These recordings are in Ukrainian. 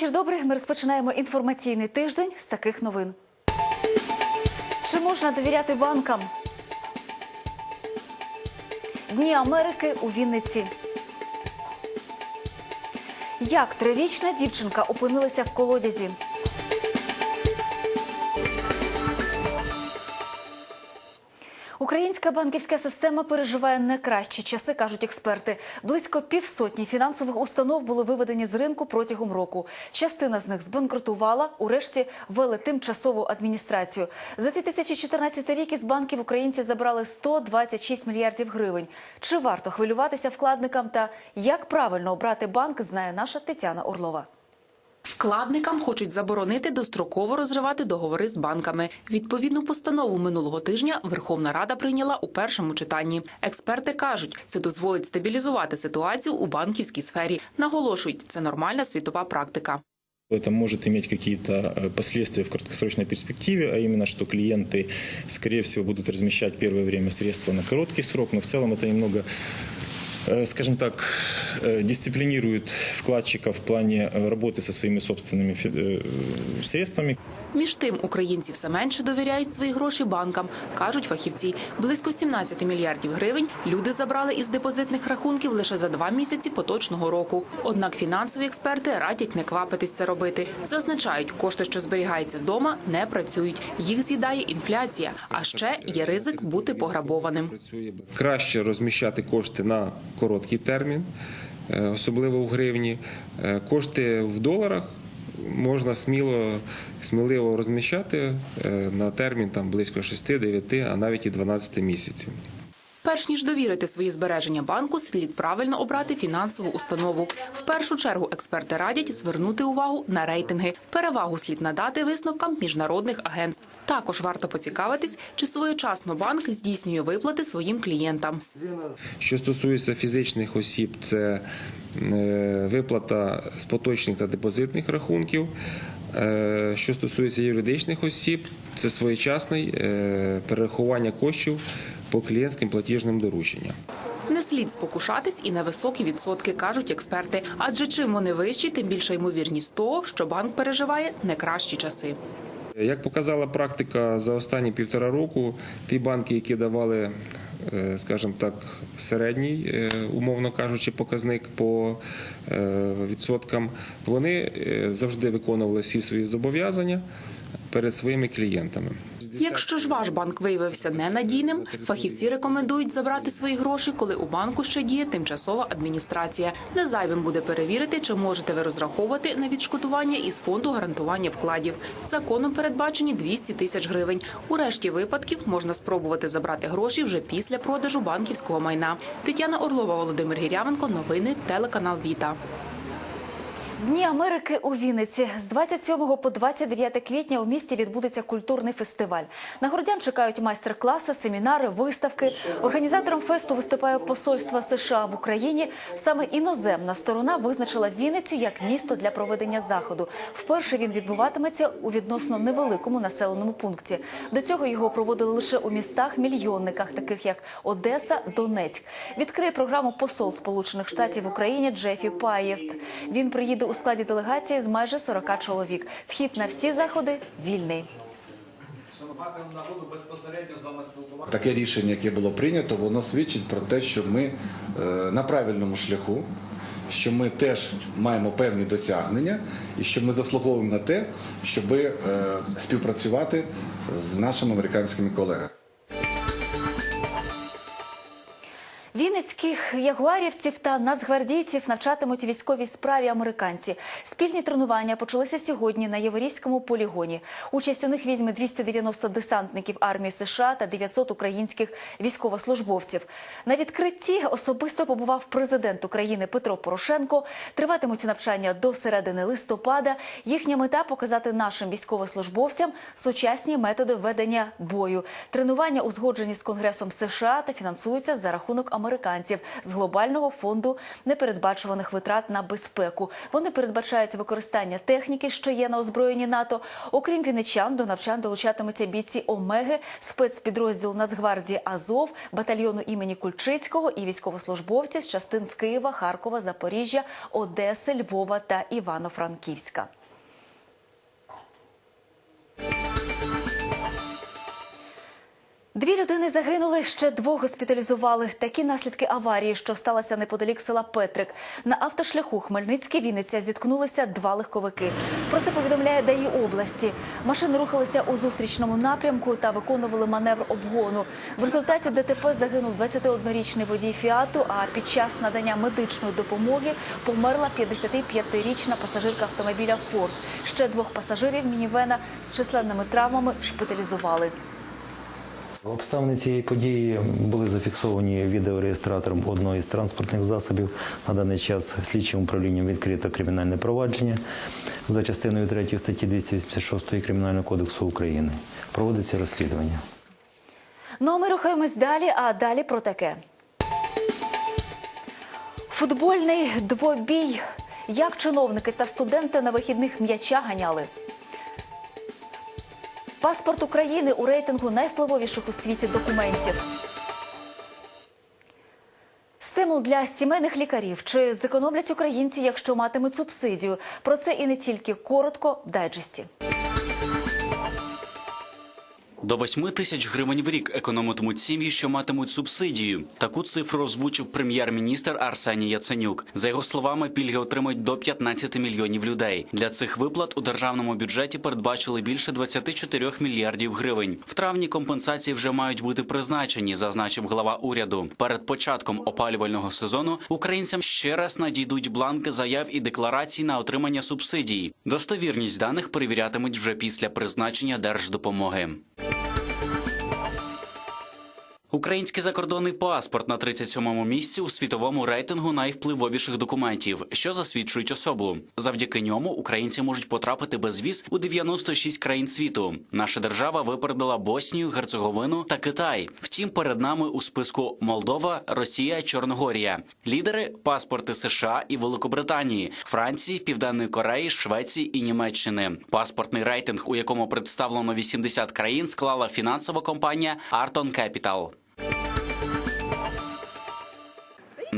Вечір добрий. Ми розпочинаємо інформаційний тиждень з таких новин. Чи можна довіряти банкам? Дні Америки у Вінниці. Як трирічна дівчинка опинилася в колодязі? Українська банківська система переживає не кращі часи, кажуть експерти. Близько півсотні фінансових установ були виведені з ринку протягом року. Частина з них збанкрутувала, урешті ввели тимчасову адміністрацію. За 2014 рік із банків українці забрали 126 мільярдів гривень. Чи варто хвилюватися вкладникам та як правильно обрати банк, знає наша Тетяна Орлова. Вкладникам хочуть заборонити достроково розривати договори з банками. Відповідну постанову минулого тижня Верховна Рада прийняла у першому читанні. Експерти кажуть, це дозволить стабілізувати ситуацію у банківській сфері. Наголошують, це нормальна світова практика. Это может иметь какие-то э, последствия в краткосрочной перспективе, а именно, что клиенты, скорее всего, будут размещать первое время средства на короткий срок, но в целом это немного э, скажем так, э, дисциплинирует вкладчиков в плане э, работы со своими собственными фи- э, средствами. Між тим, українці все менше довіряють свої гроші банкам, кажуть фахівці. Близько 17 мільярдів гривень люди забрали із депозитних рахунків лише за два місяці поточного року. Однак фінансові експерти радять не квапитись це робити. Зазначають, кошти, що зберігаються вдома, не працюють. Їх з'їдає інфляція. А ще є ризик бути пограбованим. Краще розміщати кошти на короткий термін, е, особливо в гривні. Е, Кошти в доларах можна сміло, сміливо розміщати е, на термін там близько 6-9, а навіть і 12 місяців. Перш ніж довірити свої збереження банку, слід правильно обрати фінансову установу. В першу чергу експерти радять звернути увагу на рейтинги. Перевагу слід надати висновкам міжнародних агентств. Також варто поцікавитись, чи своєчасно банк здійснює виплати своїм клієнтам. Що стосується фізичних осіб, це е, виплата з поточних та депозитних рахунків. Е, Що стосується юридичних осіб, це своєчасне перерахування коштів по клієнтським платіжним дорученням. Не слід спокушатись і на високі відсотки, кажуть експерти. Adже чим вони вищі, тим більша ймовірність того, що банк переживає не кращі часи. Як показала практика за останні півтора року, ті банки, які давали, е, скажімо так, середній, е, умовно кажучи, показник по е, відсоткам, вони завжди виконували всі свої зобов'язання перед своїми клієнтами. Якщо ж ваш банк виявився ненадійним, фахівці рекомендують забрати свої гроші, коли у банку ще діє тимчасова адміністрація. Не зайвим буде перевірити, чи можете ви розраховувати на відшкодування із фонду гарантування вкладів. Законом передбачені 200 тисяч гривень. У решті випадків можна спробувати забрати гроші вже після продажу банківського майна. Тетяна Орлова, Володимир Гірявенко. Новини телеканал Віта. Дні Америки у Вінниці з 27 по 29 квітня у місті відбудеться культурний фестиваль. На городян чекають майстер-класи, семінари, виставки. Організатором фесту виступає посольство США в Україні. Саме іноземна сторона визначила Вінницю як місто для проведення заходу. Вперше він відбуватиметься у відносно невеликому населеному пункті. До цього його проводили лише у містах-мільйонниках, таких як Одеса, Донецьк. Відкриє програму посол Сполучених Штатів в Україні Джефі Паєт. Він приїде у складі делегації з майже 40 чоловік. Вхід на всі заходи вільний. Таке рішення, яке було прийнято, воно свідчить про те, що ми е, на правильному шляху, що ми теж маємо певні досягнення і що ми заслуговуємо на те, щоб співпрацювати з нашими американськими колегами. Вінницьких ягуарівців та нацгвардійців навчатимуть військовій справі американці. Спільні тренування почалися сьогодні на Єворівському полігоні. Участь у них візьме 290 десантників армії США та 900 українських військовослужбовців. На відкритті особисто побував президент України Петро Порошенко. Триватимуть навчання до середини листопада. Їхня мета показати нашим військовослужбовцям сучасні методи ведення бою. Тренування узгоджені з Конгресом США та фінансуються за рахунок американців американців з глобального фонду непередбачуваних витрат на безпеку. Вони передбачають використання техніки, що є на озброєнні НАТО. Окрім вінничан, до навчань долучатимуться бійці Омеги, спецпідрозділ Нацгвардії Азов, батальйону імені Кульчицького і військовослужбовці з частин з Києва, Харкова, Запоріжжя, Одеси, Львова та Івано-Франківська. Дві людини загинули, ще двох госпіталізували. Такі наслідки аварії, що сталася неподалік села Петрик. На автошляху Хмельницький Вінниця зіткнулися два легковики. Про це повідомляє ДАІ області. Машини рухалися у зустрічному напрямку та виконували маневр обгону. В результаті ДТП загинув 21-річний водій Фіату. А під час надання медичної допомоги померла 55-річна пасажирка автомобіля Форд. Ще двох пасажирів мінівена з численними травмами шпиталізували. Обставини цієї події були зафіксовані відеореєстратором одного із транспортних засобів. На даний час слідчим управлінням відкрито кримінальне провадження за частиною 3 статті 286 Кримінального кодексу України. Проводиться розслідування. Ну а ми рухаємось далі, а далі про таке. Футбольний двобій. Як чиновники та студенти на вихідних м'яча ганяли. Паспорт України у рейтингу найвпливовіших у світі документів. Стимул для сімейних лікарів. Чи зекономлять українці, якщо матимуть субсидію? Про це і не тільки коротко в дайджесті. До 8 тисяч гривень в рік економитимуть сім'ї, що матимуть субсидію. Таку цифру озвучив прем'єр-міністр Арсеній Яценюк. За його словами, пільги отримають до 15 мільйонів людей. Для цих виплат у державному бюджеті передбачили більше 24 мільярдів гривень. В травні компенсації вже мають бути призначені, зазначив глава уряду. Перед початком опалювального сезону українцям ще раз надійдуть бланки заяв і декларацій на отримання субсидій. Достовірність даних перевірятимуть вже після призначення держдопомоги. Український закордонний паспорт на 37-му місці у світовому рейтингу найвпливовіших документів, що засвідчують особу. Завдяки ньому українці можуть потрапити без віз у 96 країн світу. Наша держава випередила Боснію, Герцеговину та Китай. Втім, перед нами у списку Молдова, Росія, Чорногорія. Лідери паспорти США і Великобританії, Франції, Південної Кореї, Швеції і Німеччини. Паспортний рейтинг, у якому представлено 80 країн, склала фінансова компанія Arton Capital.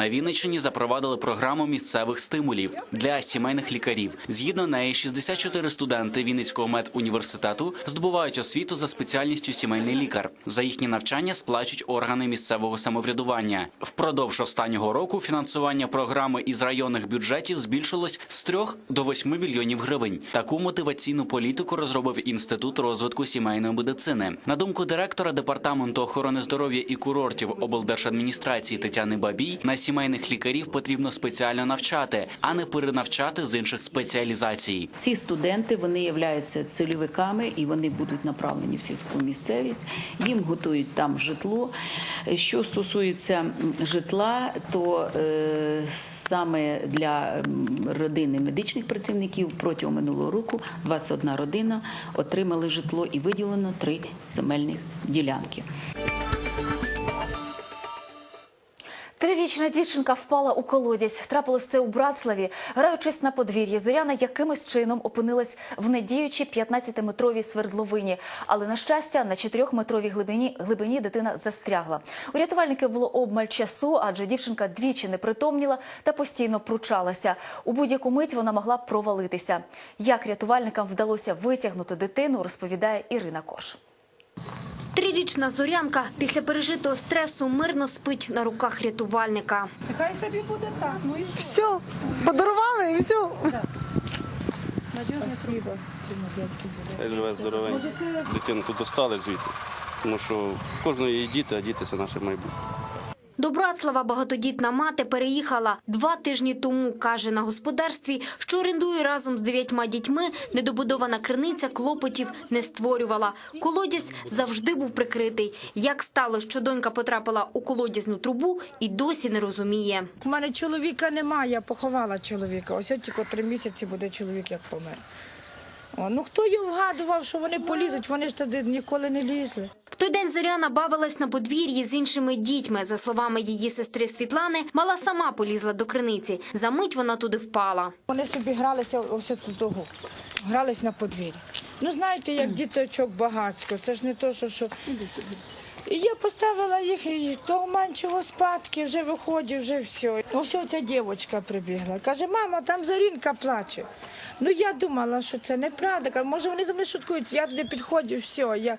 На Вінниччині запровадили програму місцевих стимулів для сімейних лікарів. Згідно неї, 64 студенти Вінницького медуніверситету здобувають освіту за спеціальністю сімейний лікар. За їхні навчання сплачують органи місцевого самоврядування. Впродовж останнього року фінансування програми із районних бюджетів збільшилось з 3 до 8 мільйонів гривень. Таку мотиваційну політику розробив інститут розвитку сімейної медицини. На думку директора департаменту охорони здоров'я і курортів облдержадміністрації Тетяни Бабій, на сімейних лікарів потрібно спеціально навчати, а не перенавчати з інших спеціалізацій. Ці студенти вони являються цільовиками і вони будуть направлені в сільську місцевість. Їм готують там житло. Що стосується житла, то е, саме для родини медичних працівників протягом минулого року 21 родина отримали житло і виділено три земельних ділянки. Трирічна дівчинка впала у колодязь. Трапилось це у Братславі. Граючись на подвір'ї, Зоряна якимось чином опинилась в недіючій 15-метровій свердловині. Але, на щастя, на 4-метровій глибині, глибині дитина застрягла. У рятувальників було обмаль часу, адже дівчинка двічі не притомніла та постійно пручалася. У будь-яку мить вона могла провалитися. Як рятувальникам вдалося витягнути дитину, розповідає Ірина Кош. Трирічна зорянка після пережитого стресу мирно спить на руках рятувальника. Хай собі буде так. Ну і все. Все, подарували і все. Надіжно буде. Хай живе здоровенько. Дитинку достали звідти. Тому що кожної є діти, а діти це наше майбутнє. До Братслава багатодітна мати переїхала два тижні тому. каже на господарстві, що орендує разом з дев'ятьма дітьми. Недобудована криниця клопотів не створювала. Колодязь завжди був прикритий. Як стало, що донька потрапила у колодязну трубу, і досі не розуміє. У мене чоловіка немає, я поховала чоловіка. Ось тільки три місяці буде чоловік, як помер. О, ну хто її вгадував, що вони полізуть? Вони ж туди ніколи не лізли. В той день Зоряна бавилась на подвір'ї з іншими дітьми. За словами її сестри Світлани, мала сама полізла до криниці. За мить вона туди впала. Вони собі гралися ось тут того. Грались на подвір'ї. Ну знаєте, як діточок багатсько, це ж не то, що. що... І я поставила їх, і то меншого спадки, вже виходить, вже все. Ось оця дівчинка прибігла. Каже, мама, там Зарінка плаче. Ну я думала, що це неправда. Кажу, Може, вони за мною шуткують. Я туди підходжу, все, я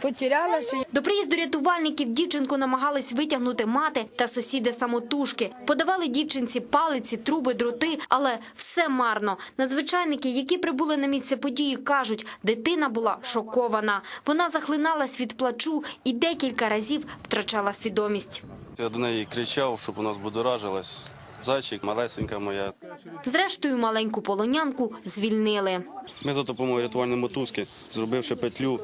потерялася. До приїзду рятувальників дівчинку намагались витягнути мати та сусіди самотужки. Подавали дівчинці палиці, труби, дроти, але все марно. Надзвичайники, які прибули на місце події, кажуть, дитина була шокована. Вона захлиналась від плачу і декілька разів втрачала свідомість. Я до неї кричав, щоб вона збудоражилась. Зайчик, малесенька моя. Зрештою, маленьку полонянку звільнили. Ми за допомогою рятувальної мотузки, зробивши петлю,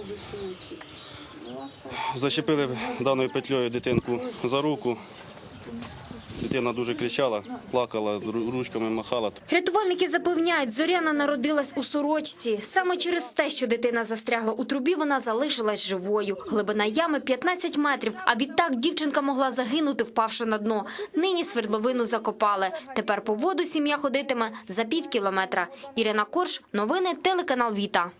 зачепили даною петлею дитинку за руку. Дитина дуже кричала, плакала, ручками махала. Рятувальники запевняють, Зоряна народилась у сорочці. Саме через те, що дитина застрягла у трубі, вона залишилась живою. Глибина ями 15 метрів, а відтак дівчинка могла загинути, впавши на дно. Нині свердловину закопали. Тепер по воду сім'я ходитиме за пів кілометра. Ірина Корж, новини, телеканал Віта.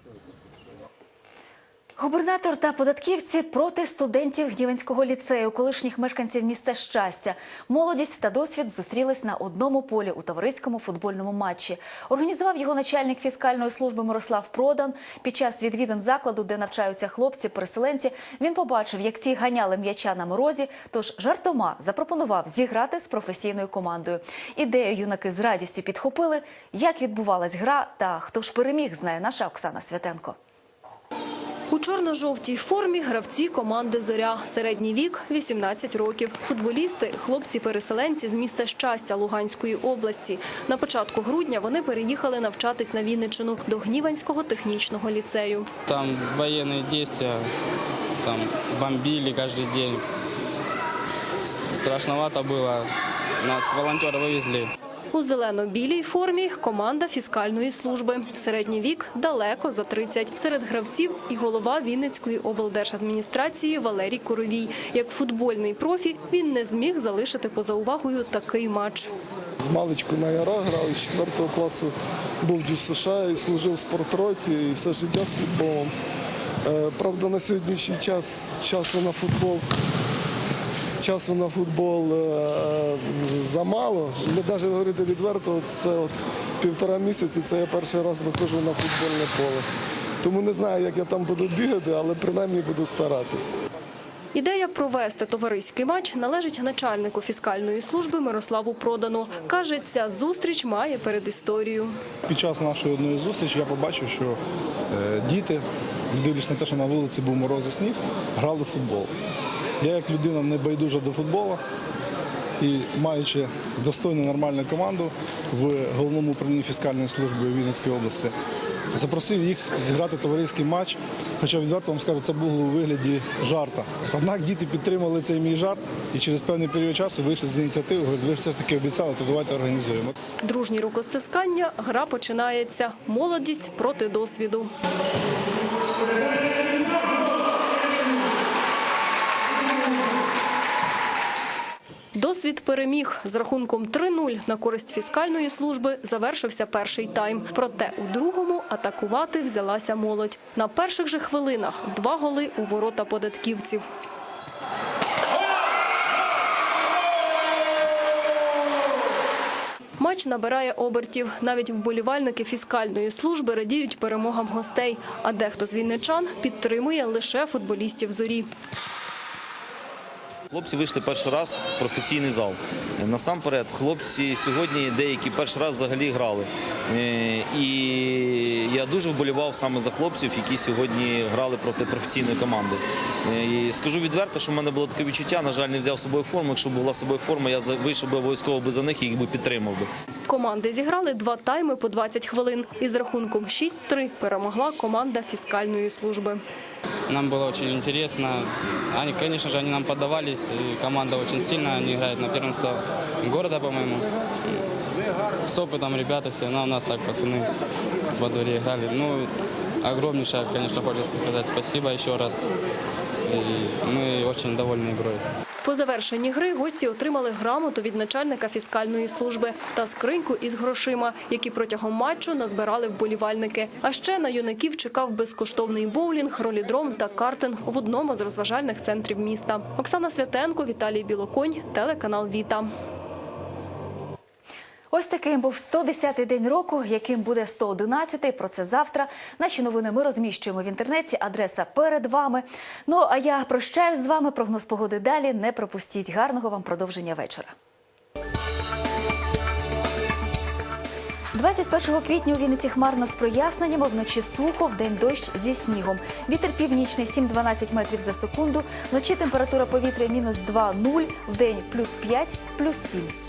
Губернатор та податківці проти студентів Гнівенського ліцею, колишніх мешканців міста Щастя. Молодість та досвід зустрілись на одному полі у товариському футбольному матчі. Організував його начальник фіскальної служби Мирослав Продан. Під час відвідин закладу, де навчаються хлопці-переселенці, він побачив, як ці ганяли м'яча на морозі. Тож жартома запропонував зіграти з професійною командою. Ідею юнаки з радістю підхопили. Як відбувалась гра та хто ж переміг, знає наша Оксана Святенко. У чорно-жовтій формі гравці команди «Зоря». Середній вік – 18 років. Футболісти – хлопці-переселенці з міста Щастя Луганської області. На початку грудня вони переїхали навчатись на Вінниччину до Гніванського технічного ліцею. Там военные действия, там бомбили каждый день. С- Страшновато было. Нас волонтеры вывезли. У зелено-білій формі – команда фіскальної служби. Середній вік – далеко за 30. Серед гравців – і голова Вінницької облдержадміністрації Валерій Коровій. Як футбольний профі, він не зміг залишити поза увагою такий матч. З маличку на яра грав з 4 класу був в США і служив в спортроті і все життя з футболом. Е, Правда, на сьогоднішній час часу на футбол. Часу на футбол е, замало. Ми навіть говорити відверто, це от півтора місяці. Це я перший раз виходжу на футбольне поле. Тому не знаю, як я там буду бігати, але принаймні буду старатись. Ідея провести товариський матч належить начальнику фіскальної служби Мирославу Продану. Каже, ця зустріч має передісторію. Під час нашої одної зустрічі я побачив, що е, діти, не дивлячись на те, що на вулиці був мороз і сніг, грали в футбол. Я як людина не байдужа до футболу і маючи достойну нормальну команду в головному управлінні фіскальної служби у Вінницькій області, запросив їх зіграти товариський матч. Хоча відверто вам скажу, це було у вигляді жарта. Однак діти підтримали цей мій жарт і через певний період часу вийшли з ініціативи, говорять, ви все ж таки обіцяли, то давайте організуємо. Дружні рукостискання, гра починається. Молодість проти досвіду. Досвід переміг з рахунком 3-0 на користь фіскальної служби завершився перший тайм. Проте у другому атакувати взялася молодь. На перших же хвилинах два голи у ворота податківців. Матч набирає обертів. Навіть вболівальники фіскальної служби радіють перемогам гостей. А дехто з вінничан підтримує лише футболістів зорі. Хлопці вийшли перший раз в професійний зал. Насамперед, хлопці сьогодні деякі перший раз взагалі грали. Е, І я дуже вболівав саме за хлопців, які сьогодні грали проти професійної команди. Е, І скажу відверто, що в мене було таке відчуття. На жаль, не взяв з собою форму. Якщо була з собою форма, я вийшов би обов'язково за них і їх би підтримав би. Команди зіграли два тайми по 20 хвилин. Із рахунком 6-3 перемогла команда фіскальної служби. Нам было очень интересно. Они, конечно же, они нам поддавались. И команда очень сильная. Они играют на первенство города, по-моему. С опытом ребята все. Но у нас так пацаны во дворе играли. Ну, огромнейшее, конечно, хочется сказать спасибо еще раз. И мы очень довольны игрой. По завершенні гри гості отримали грамоту від начальника фіскальної служби та скриньку із грошима, які протягом матчу назбирали вболівальники. А ще на юнаків чекав безкоштовний боулінг, ролідром та картинг в одному з розважальних центрів міста. Оксана Святенко, Віталій Білоконь, телеканал Віта. Ось таким був 110-й день року, яким буде 111-й. Про це завтра. Наші новини ми розміщуємо в інтернеті. Адреса перед вами. Ну а я прощаюсь з вами. Прогноз погоди далі. Не пропустіть. Гарного вам продовження вечора. 21 квітня у Вінниці хмарно з проясненнями, вночі сухо, вдень дощ зі снігом. Вітер північний 7-12 метрів за секунду. Вночі температура повітря мінус 2-0, вдень плюс 5, плюс 7.